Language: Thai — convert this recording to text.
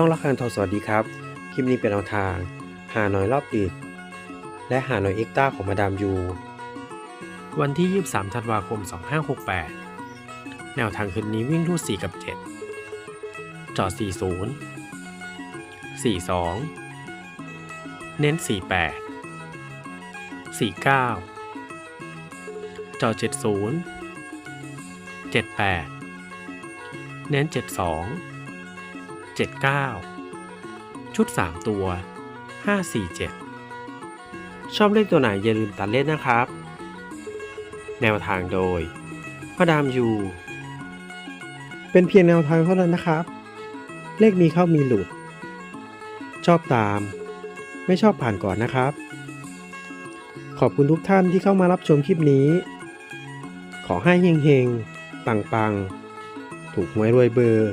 ช่องละครทอสวัสดีครับ คลิปนี้เป็นแนวทาง หาหน่อยรอบดึกและหาหน่อยเอ็กต้าของมาดามยู วันที่ 23 ธันวาคม 2568 แนวทางคืนนี้วิ่งรูด4กับ 7 จอด 40 42 เน้น 48 49 จอ70 78 เน้น 72 79 ชุด 3 ตัว 547 ชอบเลขตัวไหนอย่าลืมตัดเล่นนะครับ แนวทางโดยมาดามยู เป็นเพียงแนวทางเท่านั้นนะครับ เลขมีเข้ามีหลุด ชอบตาม ไม่ชอบผ่านก่อนนะครับ ขอบคุณทุกท่านที่เข้ามารับชมคลิปนี้ ขอให้เฮงๆ ปังๆ ถูกหวยรวยเบอร์